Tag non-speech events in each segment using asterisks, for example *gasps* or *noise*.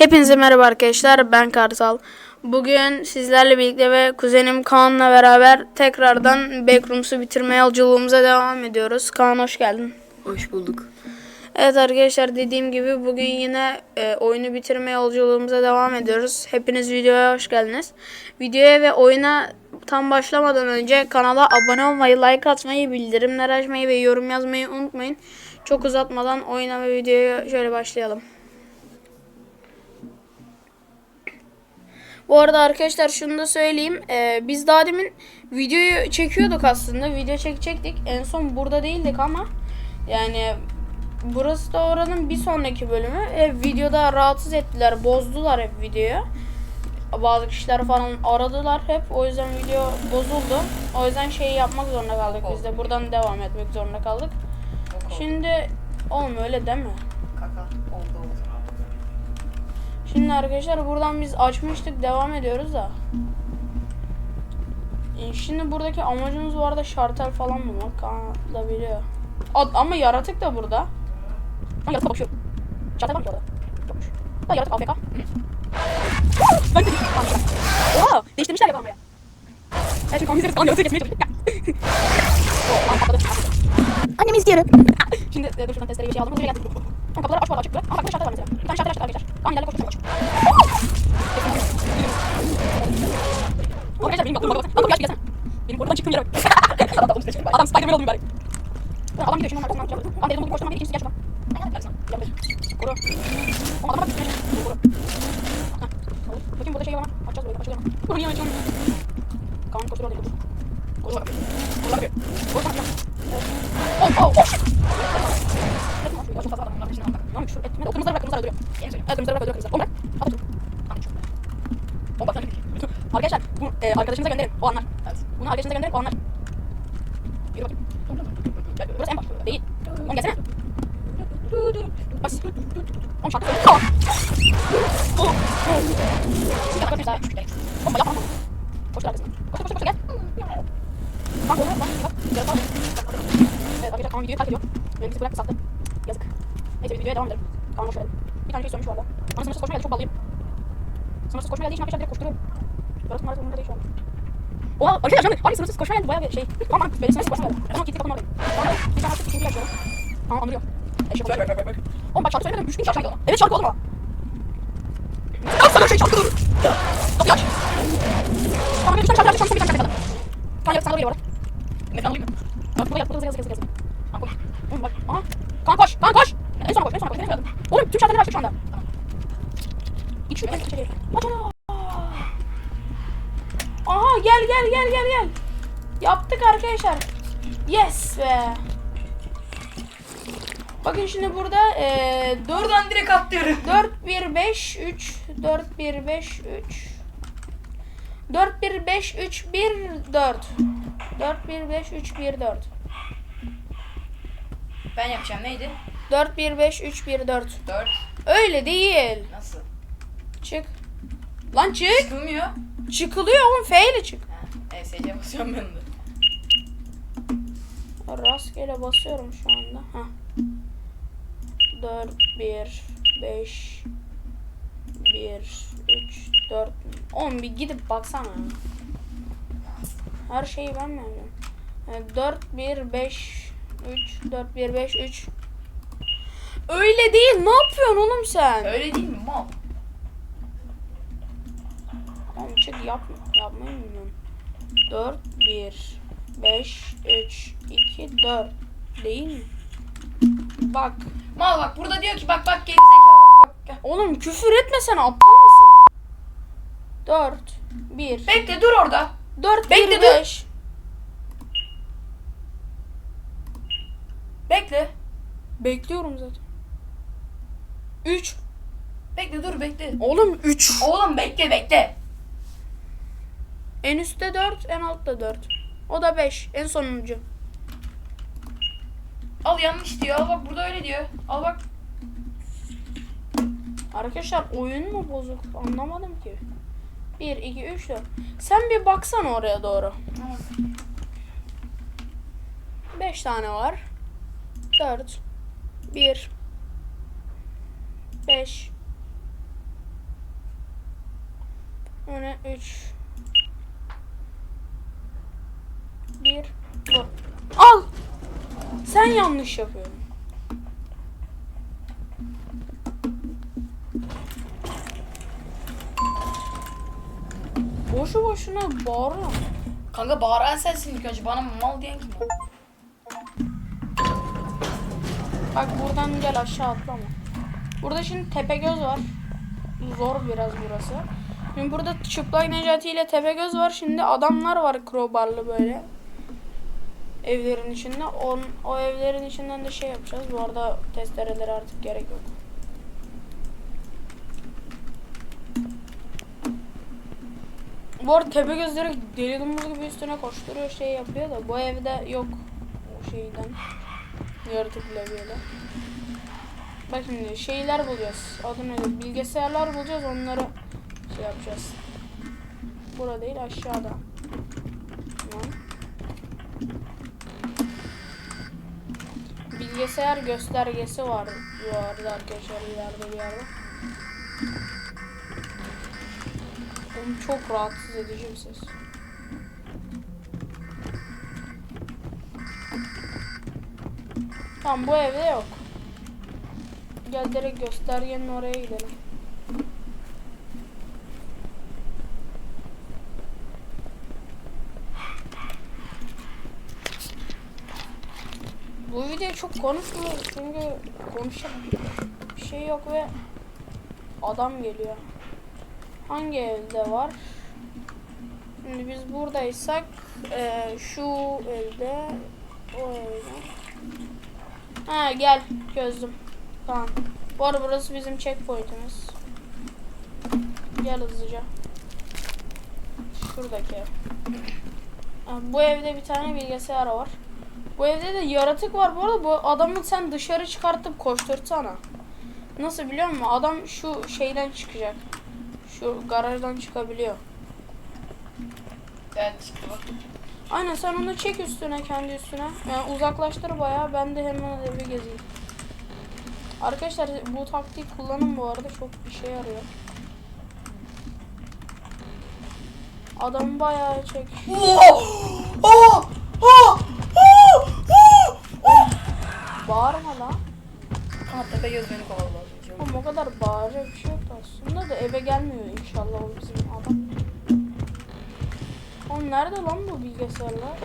Hepinize merhaba arkadaşlar. Ben Kartal. Bugün sizlerle birlikte ve kuzenim Kaan'la beraber tekrardan Backrooms'u bitirme yolculuğumuza devam ediyoruz. Kaan hoş geldin. Hoş bulduk. Evet arkadaşlar dediğim gibi bugün yine e, oyunu bitirme yolculuğumuza devam ediyoruz. Hepiniz videoya hoş geldiniz. Videoya ve oyuna tam başlamadan önce kanala abone olmayı, like atmayı, bildirimler açmayı ve yorum yazmayı unutmayın. Çok uzatmadan oyuna ve videoya şöyle başlayalım. Bu arada arkadaşlar şunu da söyleyeyim. Ee, biz daha demin videoyu çekiyorduk aslında. Video çekecektik. En son burada değildik ama yani burası da oranın bir sonraki bölümü. E, videoda rahatsız ettiler. Bozdular hep videoyu. Bazı kişiler falan aradılar hep. O yüzden video bozuldu. O yüzden şeyi yapmak zorunda kaldık biz de. Buradan devam etmek zorunda kaldık. Şimdi oğlum öyle deme. Kaka oldu oldu. Şimdi arkadaşlar buradan biz açmıştık devam ediyoruz da. E, Şimdi buradaki amacımız bu arada şartel falan bulmak. Kaan da biliyor. Ad- ama yaratık da burada. Ama yaratık bakıyor. Şartel var ki orada? Yokmuş. Ha yaratık AFK. Oha değiştirmişler ya kamerayı. Evet şimdi kamera falan yaratığı kesmeye çalışıyor. *laughs* Annemi istiyorum. Şimdi e, dur şuradan testereyi bir şey aldım. Hızlıca geldim. Tamam kapıları aç bu arada açık bırak. Ama bak burada şartel var mesela. Bir tane şartel açtık arkadaşlar. Tamam ilerle koş koş koş. Arkadaşlar benim kapım bak bak. Bak gelsene. Benim buradan çıktığım yere bak. Adam da olmuş. Adam Spider-Man oldu mübarek. Lan adam gidiyor şimdi onlar koşman yapıyor. Adam telefonunu koşturman bir ikincisi gel şuradan. Gelsene. Gel buraya. Koru. Oğlum adama bak üstüne. Koru. Hah. Bakayım burada şey var mı? Açacağız böyle. Açılıyor mu? Bunu niye açalım? Kaan koştur orada. Koştur. Koştur bak. Koştur bak. Koştur bak. Oh oh oh. Ya çok fazla adam bunlar peşinden almak. Lan küfür etme. O kırmızıları bırak kırmızıları öldürüyor. Evet kırmızıları bırak öldürüyor kırmızıları. Oğlum bırak. At otur. Tamam şu. Bak sen Arkadaşlar bu e, arkadaşımıza gönderin. O anlar. Evet. Bunu arkadaşınıza gönderin. O anlar. Yürü bakayım. Gel, Burası en baş. Değil. Oğlum gelsene. Bas. Oğlum şarkı söyle. Tamam. Oh. Oh. Bir dakika mesela. Oğlum yapma. Koştur arkasına. Koştur koştur koştur gel. Bak oğlum bak. Bak. Gel bak. Evet arkadaşlar Kaan videoyu terk ediyor. Benim bizi bıraktı sattı. Yazık. Neyse biz videoya devam edelim. Hoş geldin. Bir tane şey söylemiş bu arada. Bana sınırsız koşma geldi çok ballıyım. Sınırsız koşma geldiği için arkadaşlar direkt koşturuyorum. Burası maalesef umurumda değil şu an. Oha arkadaşlar canım. Abi sınırsız koşma geldi bayağı bir şey. Tamam böyle sınırsız koşma geldi. Ben o kilitli kapının oradayım. Tamam. Bir tane artık ikinci yaşıyorum. Tamam anlıyor. Eşek oldu. Oğlum bak şarkı söylemedim. Düştüm şarkıydı o. Evet şarkı oğlum o. Ya sana şey şarkı dur. Kapıyı aç. Tamam benim üç tane şarkı. Son bir tane şarkı kaldı. Kan yarısı sana geliyor orada. Kan alayım mı? Bak burada yaz. Burada hızlı hızlı hızlı hızlı. Kan koş. Oğlum bak. Aha. Kan koş. Kan koş. En sona koş. En sona koş. En sona koş. Oğlum tüm şarkıları açtık şu anda. Git şuraya. Aç onu. Aha gel gel gel gel gel. Yaptık arkadaşlar. Yes be. Bakın şimdi burada eee 4 Buradan direkt atlıyorum. 4 1 5 3 4 1 5 3 4 1 5 3 1 4 4 1 5 3 1 4 Ben yapacağım neydi? 4 1 5 3 1 4 4. Öyle değil. Nasıl? Çık. Lan çık. Çıkılmıyor. Çıkılıyor oğlum F ile çık. Ha, ESC basıyorum ben de. Rastgele basıyorum şu anda. Heh. 4 1 5 1 3 4 Oğlum bir gidip baksana. Her şeyi ben mi yapıyorum? Yani 4 1 5 3 4 1 5 3 Öyle değil. Ne yapıyorsun oğlum sen? Öyle değil mi mal? Oğlum çık yap yapmayı bilmiyorum. 4 1 5 3 2 4 değil mi? Bak. Mal bak burada diyor ki bak bak geri zekalı. Bak, bak. Oğlum küfür etmesene aptal mısın? 4 1 Bekle dur orada. 4 Bekle, 1 dur. 5 Bekle. Bekliyorum zaten. 3 Bekle dur bekle. Oğlum 3 Oğlum bekle bekle. En üstte 4 en altta 4 O da 5 en sonuncu. Al yanlış diyor. Al bak burada öyle diyor. Al bak. Arkadaşlar oyun mu bozuk? Anlamadım ki. 1 2 3 4 Sen bir baksana oraya doğru. 5 tane var. 4 1 5 Öne 3 1 Vur. Al. Sen yanlış yapıyorsun. Boşu boşuna bağırıyor. Kanka bağıran sensin ilk önce. Bana mal diyen kim? Bak buradan gel aşağı atlama. Burada şimdi Tepegöz var. Zor biraz burası. Şimdi burada Çıplak Necati ile Tepegöz var. Şimdi adamlar var crowbarlı böyle. Evlerin içinde. On, o evlerin içinden de şey yapacağız. Bu arada testereleri artık gerek yok. Bu arada Tepegöz direkt deli dumuz gibi üstüne koşturuyor şey yapıyor da bu evde yok o şeyden. Yaratık levyeyle. Bak şimdi şeyler bulacağız. Adı nedir? Bilgisayarlar bulacağız. Onları şey yapacağız. Burada değil aşağıda. Tamam. Bilgisayar göstergesi var. Vardı arkadaşlar ileride bir yerde. Oğlum çok rahatsız edici bir ses. Tamam bu evde yok. Gel direkt göstergenin oraya gidelim. Bu video çok konuşmuyoruz çünkü konuşacak bir şey yok ve adam geliyor. Hangi evde var? Şimdi biz buradaysak eee, şu evde o evde Ha gel çözdüm. Tamam. Bu arada burası bizim checkpoint'imiz. Gel hızlıca. Şuradaki ev. Bu evde bir tane bilgisayar var. Bu evde de yaratık var. Bu arada bu adamı sen dışarı çıkartıp koştursana. Nasıl biliyor musun? Adam şu şeyden çıkacak. Şu garajdan çıkabiliyor. Evet çıktı bak. Aynen sen onu çek üstüne kendi üstüne. Yani uzaklaştır bayağı ben de hemen evi gezeyim. Arkadaşlar bu taktiği kullanın bu arada çok işe yarıyor. Adam bayağı çek. Bağırma lan. Ha tepe göz beni kovaladı. Oğlum o kadar bağıracak bir şey yok aslında da eve gelmiyor inşallah o bizim adam. Oğlum nerede lan bu bilgisayarlar?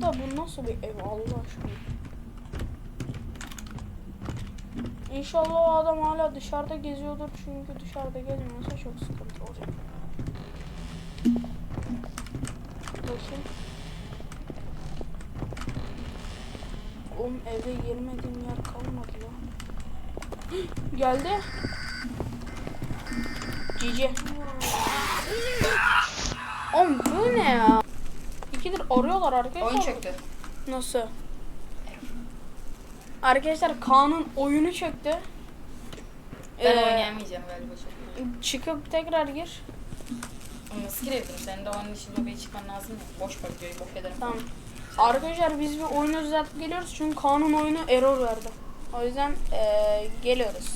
Da bu nasıl bir ev Allah aşkına? İnşallah o adam hala dışarıda geziyordur çünkü dışarıda gezmiyorsa çok sıkıntı olacak. Bakayım. Oğlum eve girmediğim yer kalmadı ya. *gasps* Geldi. Cici. Oğlum bu ne ya? İkidir arıyorlar arkadaşlar. Oyun çöktü. Nasıl? Arkadaşlar Kaan'ın oyunu çöktü. Ben Ee, oynayamayacağım galiba çok. Çıkıp tekrar gir. Nasıl girebilirim? Senin de oyunun için lobaya çıkman lazım ya. Boş bak diyor, boş ederim. Tamam. Arkadaşlar biz bir oyunu düzeltip geliyoruz çünkü Kaan'ın oyunu error verdi. O yüzden ee, geliyoruz.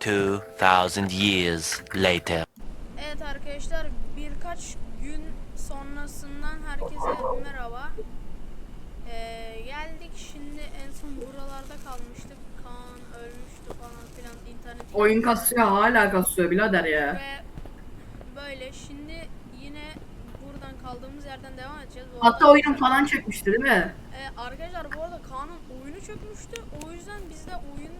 2,000 years later. Evet arkadaşlar birkaç gün sonrasından herkese merhaba. Ee, geldik şimdi en son buralarda kalmıştık. Kaan ölmüştü falan filan internet. Oyun kasıyor hala kasıyor birader ya. Ve böyle şimdi yine buradan kaldığımız yerden devam edeceğiz. Bu Hatta arada- oyun falan çekmişti değil mi? Ee, arkadaşlar bu arada Kaan'ın oyunu çökmüştü. O yüzden biz de oyun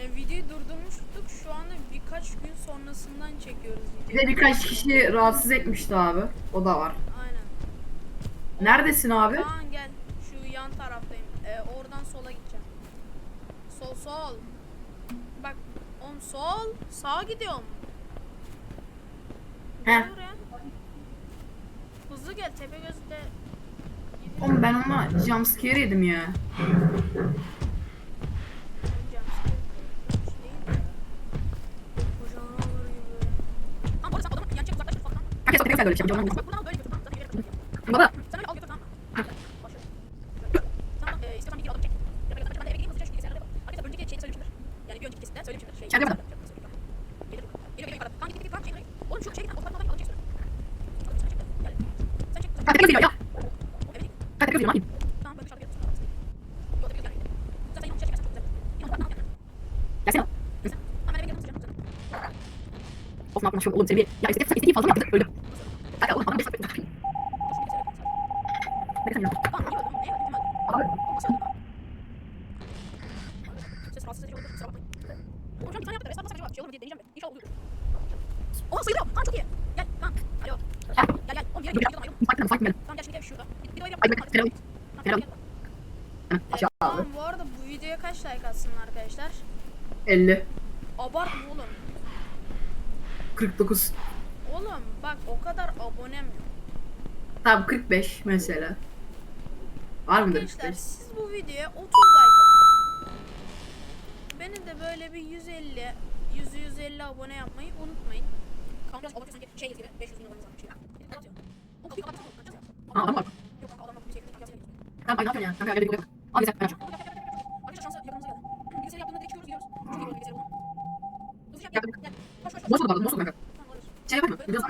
e, videoyu durdurmuştuk. Şu anda birkaç gün sonrasından çekiyoruz Bir de birkaç kişi rahatsız etmişti abi. O da var. Aynen. Neredesin abi? Kaan gel. Yan taraftayım. Ee, oradan sola gideceğim. Sol sol. Bak oğlum sol. Sağa gidiyorum. Gel buraya. Hızlı gel Tepegöz'de. Oğlum ben ona jumpscare yedim ya. Herkes bakıyor sen böyle bir şey. Baba. Of ne yapıyorsun? Oğlum seni bir ya istediğim, istediğim fazla mı yaptık öldüm. Like atsınlar arkadaşlar? 50. Abartma oğlum. 49. Oğlum bak o kadar abonem yok. Tamam 45 mesela. Var mıdır Arkadaşlar 45? siz bu videoya 30 like atın. Beni de böyle bir 150 100-150 abone yapmayı unutmayın. Kanka abartıyor sanki şey gibi 500 bin dolarımız var. Şey. O kapıyı kapatsana. Aa adam var. Yok kanka adamlar bir şey. Tamam ay ne yapıyorsun ya? Kanka bir koyalım. Al güzel. Ben açıyorum. Arkadaşlar şansa yakınımıza geldi. Bilgisayarı yaptığında direkt çıkıyoruz gidiyoruz. Çok iyi oldu bilgisayarı bulmak. Hızlı yap. Yaptık. Gel. Koş koş koş. Nasıl oldu Nasıl kanka? Şey yapayım mı? Biraz dur.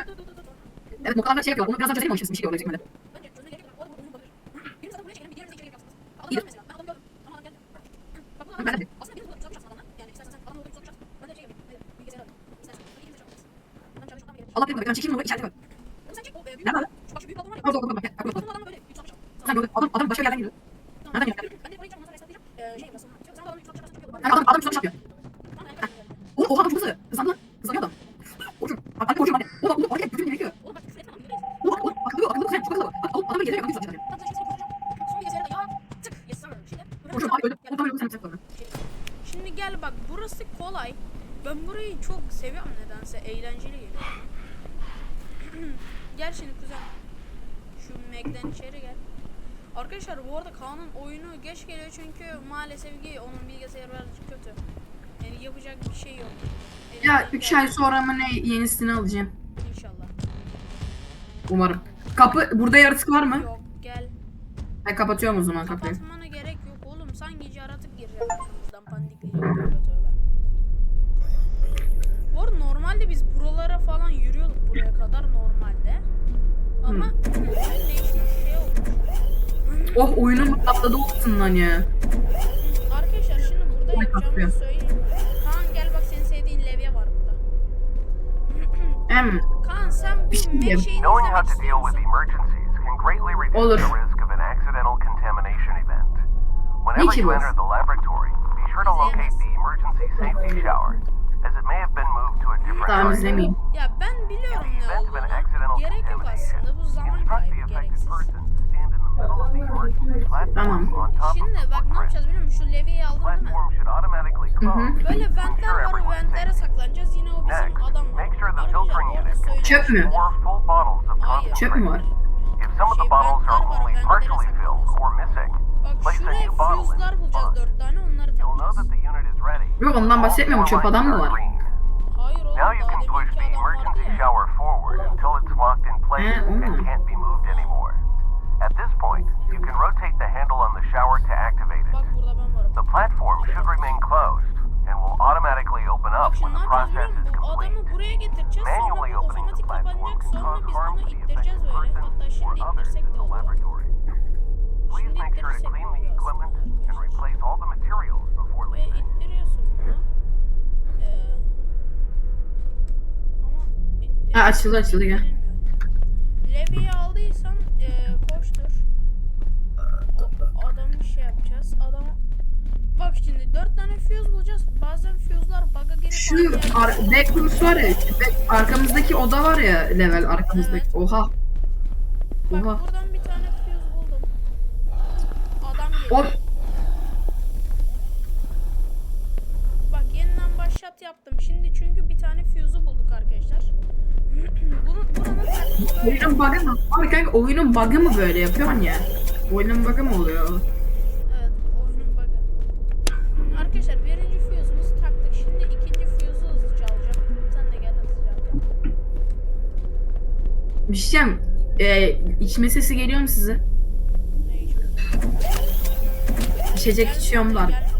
Evet noktalarda şey yapıyorlar. Onu birazdan çözelim mi? Bir şey oluyor çekmede. Bence çözmeye gerek yok. O adamın oyunu bakıyor. Birimiz zaten buraya çekelim, bir diğerimiz de içeri girip yapsın. Adam İyi. gördüm mesela. Ben adamı gördüm. Ama adam geldi. Bak bu adam Ben de. aslında bizim burada tutacağız adamla. Yani istersen sen adamla orada tutacağız. Ben de şey yapayım. Hayır, bilgisayarı alayım. İstersen. Hadi ikimiz de çabuk. Ben çalışmaktan beri. Allah bilir. Ben çekeyim mi? İçeride var. Onu sen çek, o, e, büyük Nerede? adam. Şu bak şu büyük adam var ya. Orada orada bak. Bak Büyük bak. adamın adamı böyle 360 al. Sen gördün. Adam adam başka bir yerden geliyor. Tamam. Nereden geliyor? Ben de burayı çekeceğim, ondan sonra hesaplayacağım. Ee, şey yapıyorsun. Sen sen adamı 360 arasında yapıyordun. Yani adam adam şuna şey yapıyor. Tamam, yani böyle. Oğlum oha adam çok hızlı. Hızlandı. Hızlanıyor adam. Koşun. Bak hadi koşun hadi. Oğlum oğlum oraya bütün gerekiyor. Oğlum bak küfür etme lan, yürü git. Oğlum oğlum akıllı akıllı sen çok hızlı. Bak oğlum adamı geliyor. Adamı hızlı. Tamam, sen şimdi koşacağım. Son bilgisayarı da ya. Tık. Yes sir. Şimdi. Koşun abi öldü. Oğlum öldü sen sen sonra. Gel bak burası kolay. Ben burayı çok seviyorum nedense. Eğlenceli geliyor. *clears throat* gel şimdi kuzen. Şu Mac'den içeri gel. Arkadaşlar bu arada Kaan'ın oyunu geç geliyor çünkü maalesef ki onun bilgisayarı birazcık kötü. Yani yapacak bir şey yok. Ya Elimden 3 ay sonra mı ne yenisini alacağım. İnşallah. Umarım. Kapı burada yaratık var mı? Yok gel. Ben kapatıyorum o zaman kapıyı. Buraya kadar normalde. Ama oyun değişmiş şey olmuş. Oh oyunun patladı olsun lan ya. Arkadaşlar şimdi burada Oy, yapacağımı söyleyeyim. Kaan gel bak senin sevdiğin levye var burada. Hem Kaan sen bu şey how izlemek to istiyor deal with musun? emergencies can greatly reduce Olur. the risk of an accidental contamination event. Whenever Niçin you olur? enter the laboratory, be sure to locate the emergency safety shower, as it may have been moved to a different tamam izlemeyeyim. Ben biliyorum ne olduğunu. Gerek yok aslında. Bu zaman kaybı gereksiz. Tamam. Şimdi the bak ne yapacağız biliyor musun? Şu levyeyi aldın değil mi? Automatically close. Böyle ventler var, everyone's ventlere saklanacağız. Yine o bizim Next, adam var. söyleyeyim. Çöp mü? Hayır. Çöp mü var? If some of the Şey, bottles ventler are var, only ventlere partially filled saklanıyorsun. or missing, Bak şuraya füzler the bulacağız dört tane onları takacağız. Yok ondan bahsetmiyorum. Çöp adam mı var? Green. Hayır oğlum Now you can push the emergency shower forward until it's locked in place Eh, and can't be moved anymore. At this point, you can rotate the handle on the shower to activate it. burada ben varım. The platform should remain closed and will automatically open up when the process is complete. adamı buraya getireceğiz sonra Manually opening the platform can cause harm to the affected person or others in the laboratory. Açıldı açıldı gel. Levi'yi aldıysan e, koştur. O adamı şey yapacağız. Adamı Bak şimdi dört tane fuse bulacağız. Bazen fuse'lar bug'a girip Şu ar yerde- Backrooms var ya. back- arkamızdaki oda var ya level arkamızdaki. Evet. Oha. Bak Oha. buradan bir tane fuse buldum. Adam O geliyor. Bak Bir tane fuse'u bulduk arkadaşlar. *clears throat* Buranın oyunun bug'ı mı? Abi kanka oyunun bug'ı mı böyle yapıyorsun ya? Oyunun bug'ı mı oluyor? Evet, oyunun bug'ı. Arkadaşlar birinci fuse'umuzu taktık. Şimdi ikinci fuse'u hızlıca alacağım. Sen de gel hızlıca al. Bir şey diyeceğim. Ee, içme sesi geliyor mu size? Ne içiyorsun? İçecek içiyorum de da.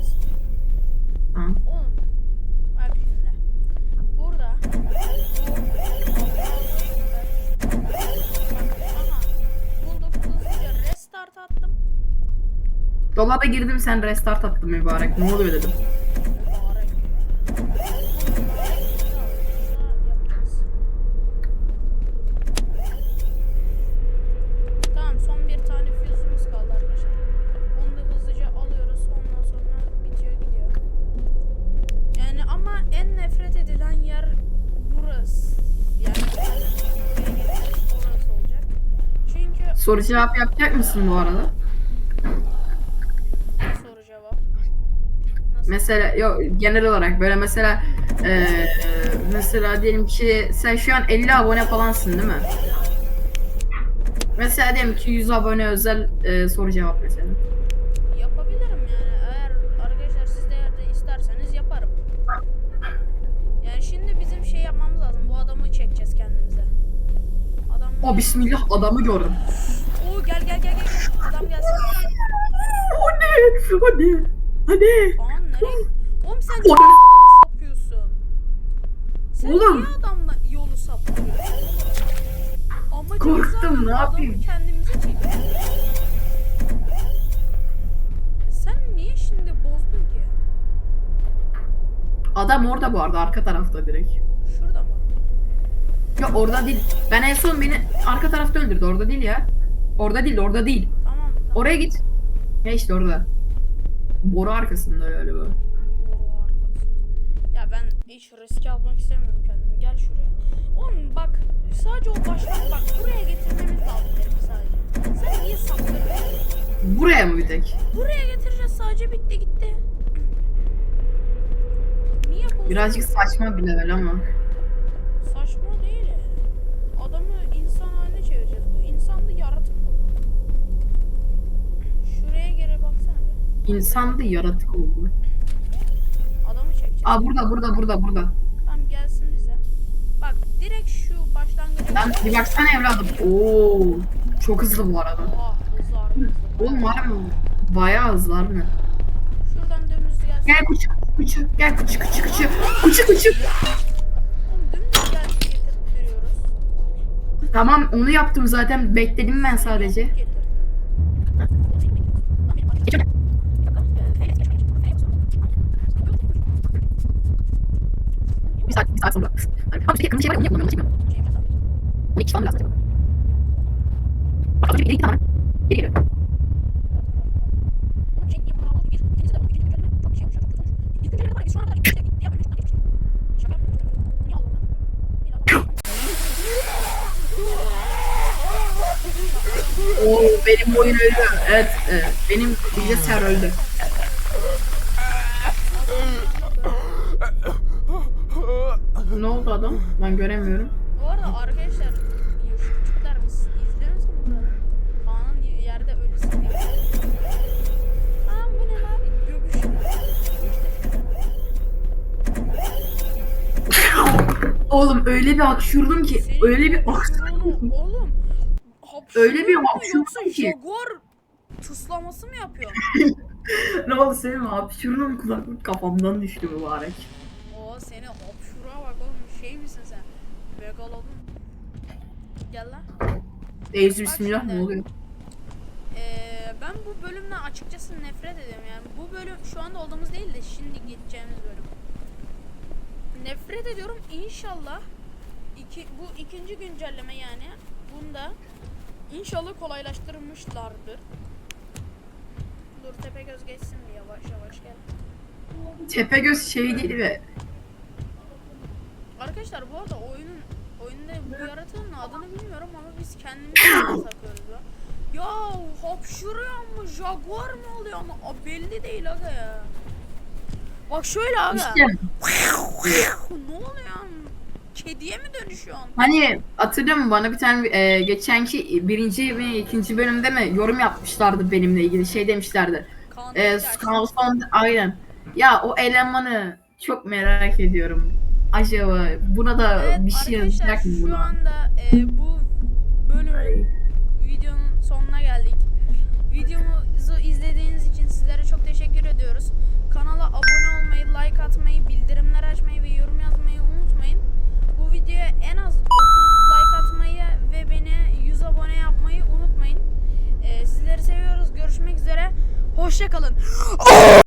Dolaba girdim sen restart attın mübarek. Ne oluyor dedim. Tamam son bir tane fuse'umuz kaldı arkadaşlar. Onu da hızlıca alıyoruz. Ondan sonra bitiyor gidiyor. Yani ama en nefret edilen yer burası. Soru cevap yapacak mısın bu arada? Mesela yok genel olarak böyle mesela eee, mesela diyelim ki sen şu an 50 abone falansın değil mi? Mesela diyelim ki 100 abone özel eee, soru cevap mesela. Yapabilirim yani. Eğer arkadaşlar siz de eğer de isterseniz yaparım. Yani şimdi bizim şey yapmamız lazım. Bu adamı çekeceğiz kendimize. Adam O bismillah adamı gördüm. Oo gel gel gel gel. Adam gelsin. Hadi hadi hadi. Aa nereye? Oğlum sen niye sapıyorsun? Sen Oğlum. niye adamla yolu sapıyorsun? Amacımız Korktum, ne yapayım? Kendimize çekiyoruz. Sen niye şimdi bozdun ki? Adam orada bu arada arka tarafta direkt. Şurada mı? Ya orada değil. Ben en son beni arka tarafta öldürdü. Orada değil ya. Orada değil, orada değil. Tamam tamam. Oraya git. Ya işte orada. Boru arkasında galiba. Boru arkası. Ya ben hiç riske almak istemiyorum kendimi. Gel şuraya. Oğlum bak sadece o baştan bak buraya getirmemiz lazım herif sadece. Sen niye saptırıyorsun? Buraya mı bir tek? Buraya getireceğiz sadece bitti gitti. Niye bozdun? Birazcık saçma bir level ama. Saçma değil. Adamı insan haline çevireceğiz. Bu insan da yaratık mı? Şuraya geri baksana be. İnsan da yaratık oldu. Adamı çekeceğiz. Aa burada burada burada burada. Tamam gelsin bize. Bak direkt şu başlangıca... Lan bir baksana evladım. Oo, çok hızlı bu arada. Oha hızlı harbi hızlı. Oğlum var mı? Bayağı hızlı var mı? Şuradan dümdüz gelsin. Gel kuçu kuçu gel kuçu kuçu kuçu kuçu kuçu. Oğlum dümdüz gelsin getirip duruyoruz. Tamam onu yaptım zaten bekledim ben sadece. Bir saat bir saat sonra. Abi bir kırmızı şey var ya onu yapmıyorum onu çekmiyorum. Onu iki falan lazım. Bak önce bir geri ama. Geri geliyor. Oo benim oyun öldü. Evet, evet. benim bilgisayar öldü. ne oldu Ben göremiyorum. Bu arada arkadaşlar çocuklar biz izliyoruz mu buraları? Kaan'ın yerde ölüsü diyor. Aa bu ne lan? Göbüş. Oğlum öyle bir hapşurdum ki, Senin öyle bir hapşurunu- Oğlum. Öyle bir hapşurdum ki. Jaguar tıslaması mı yapıyor? *laughs* ne oldu senin hapşurdum kulaklık kafamdan düştü mübarek. Oo seni hapşura bak oğlum şey misin sen? Megalodon. Gel lan. Bismillah ne oluyor? Ee, ben bu bölümden açıkçası nefret ediyorum yani. Bu bölüm şu anda olduğumuz değil de şimdi gideceğimiz bölüm. Nefret ediyorum. İnşallah iki, bu ikinci güncelleme yani bunda inşallah kolaylaştırmışlardır. Dur Tepegöz geçsin bir yavaş yavaş gel. Tepegöz şey değil mi? Arkadaşlar bu arada oyunun oyunda bu yaratığın adını bilmiyorum ama biz kendimiz *coughs* takıyoruz ya. Ya hapşuruyor mu? Jaguar mı oluyor ama a, belli değil aga ya. Bak şöyle aga. İşte ne oluyor? Kediye mi dönüşüyor? hani hatırlıyor musun bana bir tane e, geçenki birinci ve ikinci bölümde mi yorum yapmışlardı benimle ilgili şey demişlerdi. Kaan E, Öcaş. Kanal son aynen. Ya o elemanı çok merak ediyorum. Acaba buna da Evet bir şey yazacak mı şu anda e, bu bölümün videonun sonuna geldik. Videomuzu izlediğiniz için sizlere çok teşekkür ediyoruz. Kanala abone olmayı, like atmayı, bildirimler açmayı ve yorum yazmayı unutmayın. Bu videoya en az 30 like atmayı ve beni 100 abone yapmayı unutmayın. E, sizleri seviyoruz. Görüşmek üzere. Hoşçakalın. *laughs*